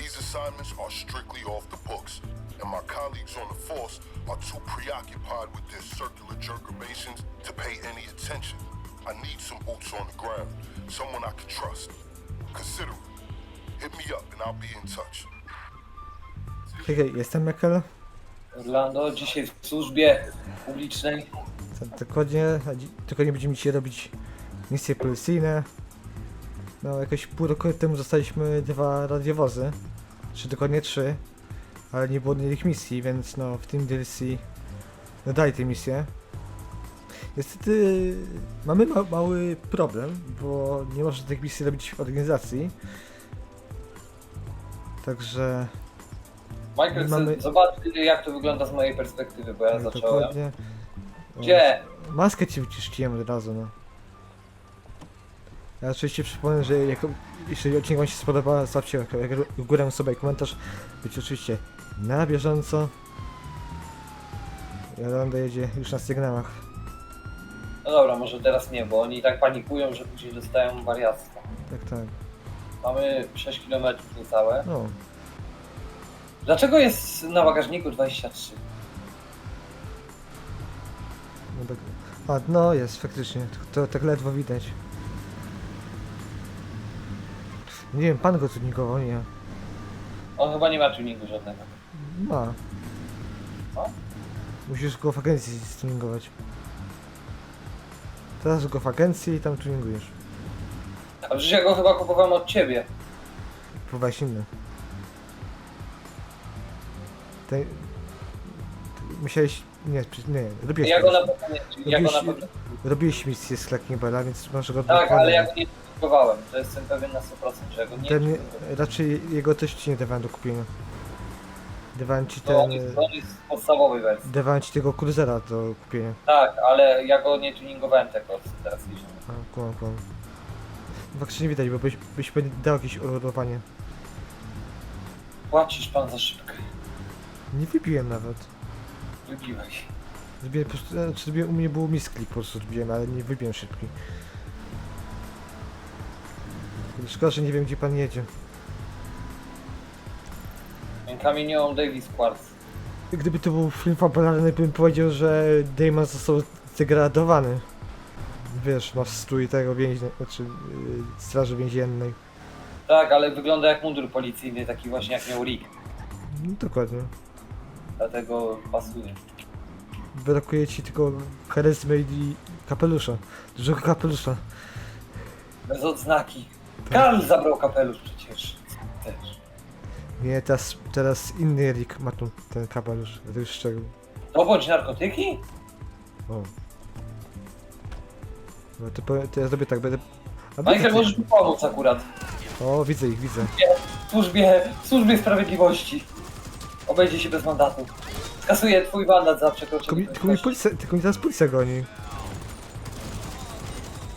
These assignments are strictly off the books, and my colleagues on the force are too preoccupied with their circular jerkamations to pay any attention. I need some boots on the ground, someone I can trust. Consider it. Hit me up and I'll be in touch. Hej, jestem Mekel. Orlando, dzisiaj w służbie publicznej. Tak, Dokładnie, a dzi- dokładnie będziemy dzisiaj robić misje policyjne. No, jakoś pół roku temu dostaliśmy dwa radiowozy, czy dokładnie trzy, ale nie było innych misji, więc no, w tym DLC dodali te misje. Niestety mamy ma mały problem, bo nie można tych misji robić w organizacji. Także Michael, Mamy- zobacz jak to wygląda z mojej perspektywy, bo ja tak, zacząłem. dokładnie. Gdzie? Maskę ci wyciszczyłem od razu, no. Ja oczywiście przypomnę, że jak, jeśli odcinek wam się spodoba, zostawcie w górę sobie komentarz. Być oczywiście na bieżąco. Jolanda jedzie już na sygnałach. No dobra, może teraz nie, bo oni tak panikują, że później dostają wariactwa. Tak, tak. Mamy 6 km niecałe. No, Dlaczego jest na bagażniku 23? no tak. A, no jest, faktycznie. To, to tak ledwo widać. Nie wiem, pan go tuningował, nie? On chyba nie ma tuningu żadnego. Ma. Co? Musisz go w agencji stuningować. Teraz go w agencji i tam tuningujesz. A przecież ja go chyba kupowałem od ciebie. Próbowałeś inny. Musiałeś... Nie, przy- nie, robiłeś, Ja go na pewno nie, ja go na Robiłeś- pewno. robiłeś misję z Clackingbola, więc masz go Tak, ale ja go nie kupowałem. To jestem pewien na 100%, że go nie Ten, raczej jego też ci nie dawałem do kupienia. Dawałem ci To ten... on jest, on jest w podstawowej wersji. Dawałem ci tego Cruisera do kupienia. Tak, ale ja go nie tuningowałem tego, teraz jeździ. A, kłam, kłam. Faktycznie nie widać, bo byś, byś dał jakieś orowanie. Płacisz pan za szybkę. Nie wybiłem nawet. Wybiłeś. Zrobiłem po prostu, znaczy zrobiłem, u mnie było misklik po prostu zrobiłem, ale nie wybiłem szybki. Szkoda, że nie wiem gdzie pan jedzie. Kamieniołom Davis Quartz. Gdyby to był film fabularny, bym powiedział, że Damon został zdegradowany. Wiesz, masz strój tego więźnia, znaczy yy, straży więziennej. Tak, ale wygląda jak mundur policyjny, taki właśnie jak miał Rick. No, dokładnie. Dlatego pasuje. Brakuje ci tylko charyzmy i kapelusza. Dużego kapelusza. Bez odznaki. Karl zabrał kapelusz przecież. Też. Nie, teraz, teraz inny Rick ma tu ten kapelusz, to już szczegół. To bądź narkotyki? O. No to, powiem- to ja zrobię tak, będę... A Michael, możesz mi pomóc akurat. O, widzę ich, widzę. W służbie, w służbie sprawiedliwości. Obejdzie się bez mandatu. Skasuję twój mandat za Tylko przekroczenie mi, tylko mi prędkości. policja, tylko mi teraz policja goni.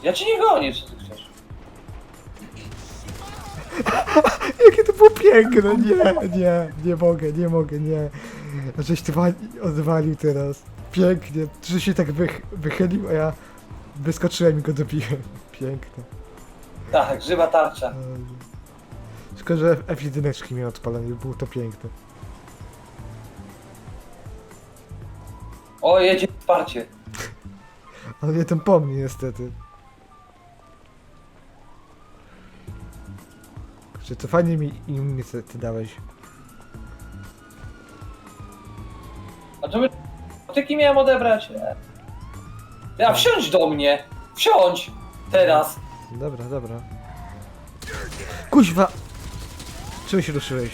Ja ci nie gonię, czy Jakie to było piękne, nie, nie, nie mogę, nie mogę, nie. Żeś ty wali- odwalił teraz. Pięknie, że się tak wych, wychylił, a ja wyskoczyłem i go dobiłem. Piękne. Tak, żywa tarcza. Szkoda, że F1 miał odpalenie, było to piękne. O, jedzie wsparcie. Ale nie ten po mnie niestety. Że to fajnie mi im ty, ty dałeś. A to my narkotyki miałem odebrać? Ja, wsiądź do mnie! Wsiądź! Teraz! Dobra, dobra. Kuźwa! Czemu się ruszyłeś?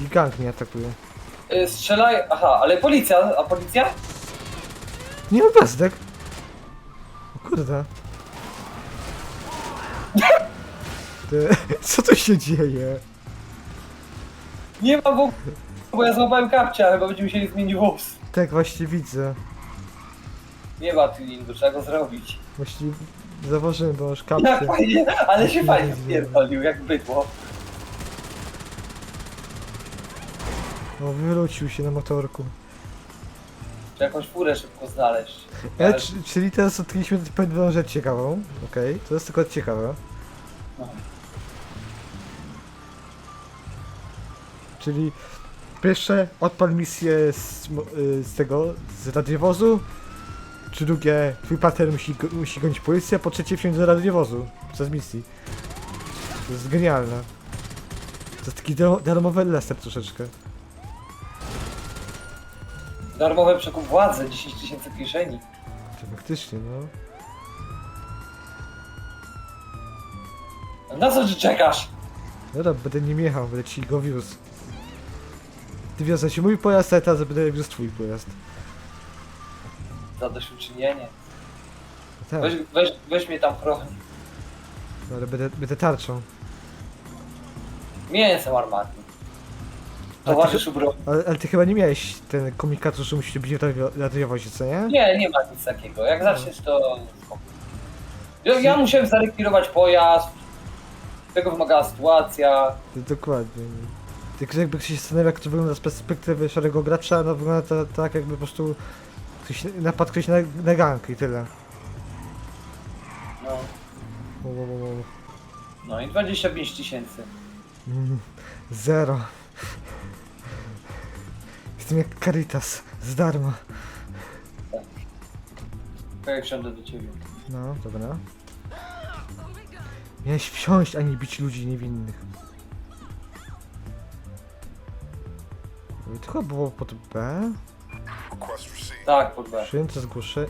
Gang mnie atakuje. Y, strzelaj... Aha, ale policja, a policja? Nie mam bezdek! Kurde. Ty, co tu się dzieje? Nie ma w ogóle, bo ja złapałem kapcia, chyba będziemy musieli zmienić wóz. Tak właśnie widzę. Nie ma tuningu, trzeba go zrobić. Właśnie Zauważyłem, bo już Jak kapcie. fajnie, ale się fajnie pierdolił, jak bydło. No, wywrócił się na motorku. Czy jakąś furę szybko znaleźć. E, Ale- c- czyli teraz odkryliśmy pewną rzecz ciekawą. Okej, to jest tylko ciekawe. No. Czyli pierwsze odpal misję z, mo- y, z tego, z radiowozu. Czy drugie, twój partner musi, go- musi gonić policję, po trzecie wsiąść do radiowozu przez misji. To jest genialne. To jest taki dar- darmowy Lester troszeczkę. Darmowy przekup władzy, 10 tysięcy kieszeni. To faktycznie, no. Na co ty czekasz? Dobra, będę nim jechał, będę ci go wiózł. Ty wiozłeś mój pojazd, a teraz będę wiózł twój pojazd. Zadośćuczynienie. Tak, Weź, weź, weź mnie tam chroni. no, ale będę, będę tarczą. Mięsem armatnym. Ale Towarzyszu broni. Ale, ale ty chyba nie miałeś ten komunikator, że musisz być w radio- radiowozie, co nie? Nie, nie ma nic takiego. Jak zaczniesz to... spoko. Ja, ja musiałem zarekwirować pojazd. Tego wymagała sytuacja. To Dokładnie. Tylko jakby ktoś się zastanawiał, jak to wygląda z perspektywy szarego gracza, no wygląda to tak jakby po prostu ktoś napadł ktoś na, na gang i tyle. No, Wo, wo, wo, wo. no i 25 tysięcy. Mm, Zero. Jestem jak Caritas, z darma. Jak wsiądę do ciebie. No, dobra. Miałeś wsiąść, a nie bić ludzi niewinnych. To chyba było pod B. Tak, pod B. Przyjęte zgłoszę.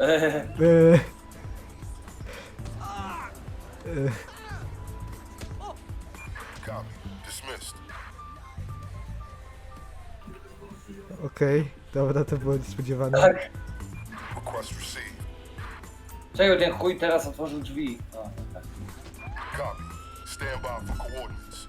Eee, Eee. Eee. Okej, dobra, to było niespodziewane. tak. Request received. Czego ten chuj teraz otworzył drzwi? Tak. Copy. Stand by for coordinates.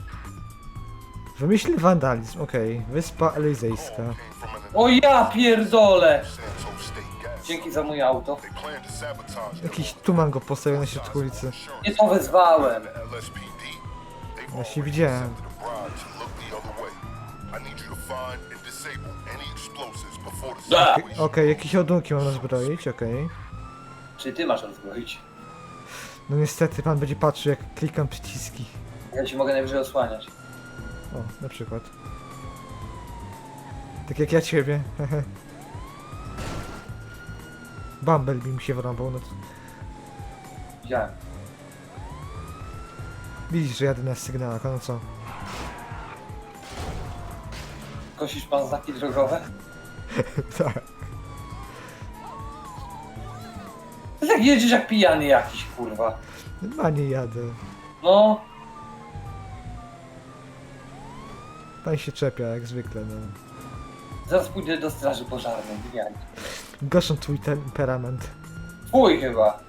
Wymyśl wandalizm, okej. Wyspa Elizejska. Came from an O ja pierdolę! Santos State gas. Dzięki za moje auto. They plan to sabotage Jakiś tuman go postawił na środku ulicy. Nie to wezwałem. The LSPD. They've Właśnie already widziałem. accepted a bribe to look the other way. I need you to find and disable situation. Okej, jakieś ładunki mam nazbroić, okej. Czy ty masz rozbroić? No niestety pan będzie patrzył jak klikam przyciski. Ja ci mogę najwyżej osłaniać. O, na przykład. Tak jak ja ciebie. hehe. Bumblebee mi się wrąbał, no to... Widziałem. Widzisz, że jadę na sygnałach, a no co? Kosisz pan znaki drogowe? tak. Ty tak jedziesz jak pijany jakiś, kurwa. A nie jadę. No, Pan się czepia, jak zwykle, no. zaraz pójdę do straży pożarnej, wymianie. Goszą twój temperament. Twój chyba.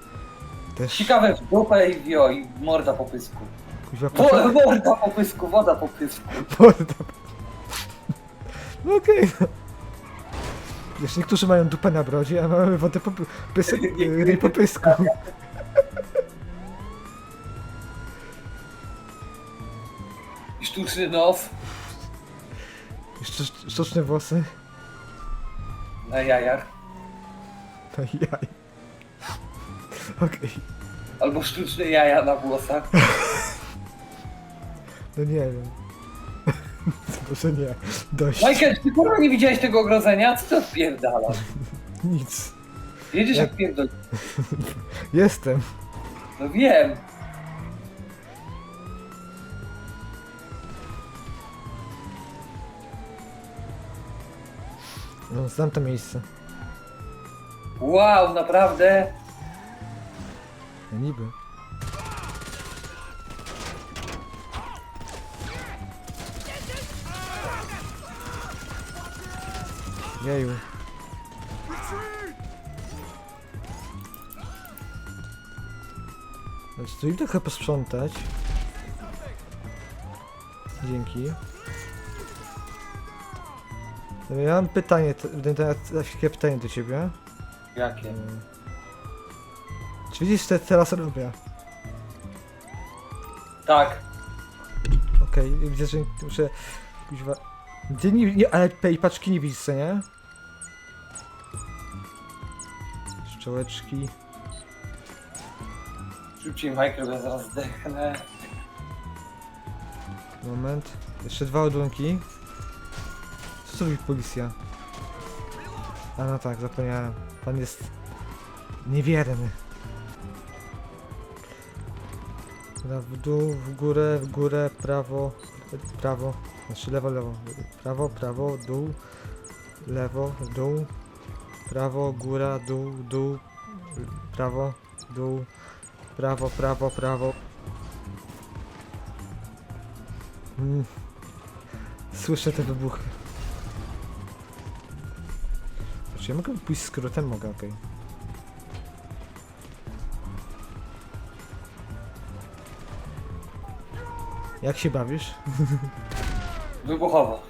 Też. Ciekawe w dupę i wio, i morda po pysku. Kuźwa, Wo, morda po pysku, woda po pysku. Morda. No okej, no. Wiesz, niektórzy mają dupę na brodzie, a mamy wodę po, ryj po pysku. I sztuczny nos sztuczne włosy. na jajach. No i jaj. Okej, Albo sztuczne jaja na włosach. no nie wiem. Może nie. Dość. Michael, ty kurwa nie widziałeś tego ogrodzenia? Co ty odpierdalasz? Nic. Jedziesz Ja- jak pierdol... Jestem. No wiem. No, znam to miejsce. Wow, naprawdę? No niby. Jeju. Znaczy, tu im trochę posprzątać. Dzięki. Ja mam pytanie, t- będę teraz za chwilkę pytanie do ciebie. Jakie? Czy widzisz, co teraz robię? Tak. Okej, widzę, że muszę... Kuźwa... Ty nie, nie, ale tej paczki nie widzisz, co nie? Szczołeczki. Szybciej Michael, bo ja zaraz zdechnę. Moment. Jeszcze dwa ładunki. Co tu robi policja? A no tak, zapomniałem. Pan jest niewierny. Dobra, w dół, w górę, w górę, prawo, prawo, znaczy lewo, lewo, prawo, prawo, dół, lewo, dół, prawo, góra, dół, dół, prawo, dół, prawo, prawo, prawo. Mm. Słyszę te wybuchy. Czy ja mogę pójść skrótem? Mogę, okej. Jak się bawisz? Wybuchowo.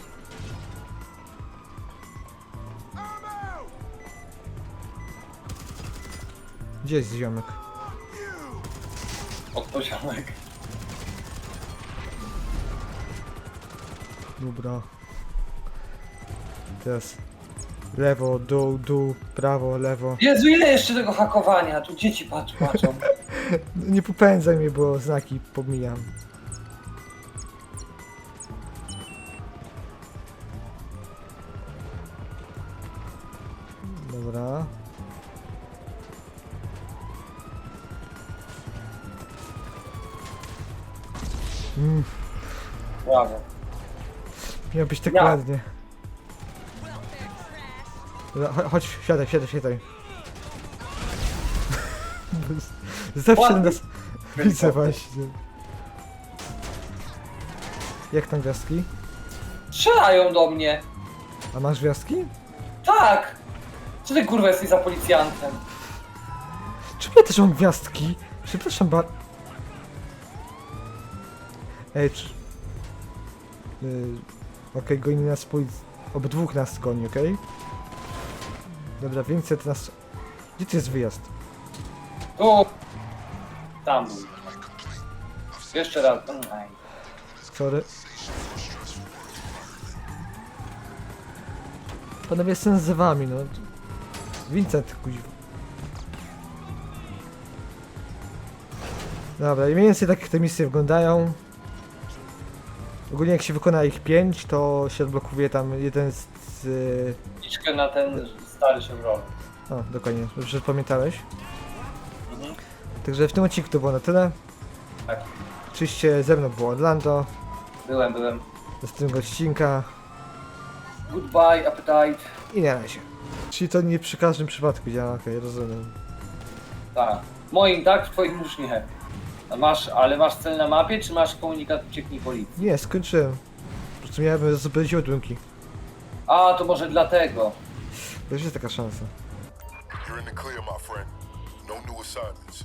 Gdzie jest ziomek? Od poziomek. Dobra. Teraz lewo, dół, dół, prawo, lewo. Jezu, ile jeszcze tego hakowania? Tu dzieci patrz, patrzą. Nie popędzaj mnie, bo znaki pomijam. Dobra. Mm, Brawo. miał być tak Ja. ładnie. Dobra, cho- Chodź, siadaj, siadaj, siadaj. Zawsze Ładnie. nas widzę właśnie. Jak tam gwiazdki? Strzelają do mnie. A masz gwiazdki? Tak. Co ty kurwa jesteś za policjantem? Czemu ja też mam gwiazdki? Przepraszam ba... Ej, czy... Yy, okej, goni nas polic... Obydwóch nas goni, okej? Dobra, Vincent nas... Gdzie to jest wyjazd? Tu. Tam był. Jeszcze raz. Aj. Sorry. Panowie, jestem z wami, no. Vincent, kuźwa. Dobra, i mniej więcej tak te misje wyglądają. Ogólnie jak się wykona ich 5, to się odblokuje tam jeden z... z Liczkę na ten stary Chevrolet. o, dokładnie, że pamiętałeś. Mhm. Także w tym odcinku to było na tyle. Tak. Oczywiście ze mną było Orlando. Byłem, byłem. Do następnego odcinka. Goodbye, appetite. I na razie. Czyli to nie przy każdym przypadku działa, okej, rozumiem. Tak. W moim tak, w twoim już nie. A Masz, ale masz cel na mapie, czy masz komunikat ucieknij policji? Nie, skończyłem. Po prostu miałem zdobyć ładunki. A, to może dlatego. To jest taka szansa. You're in the clear, my friend. No new assignments.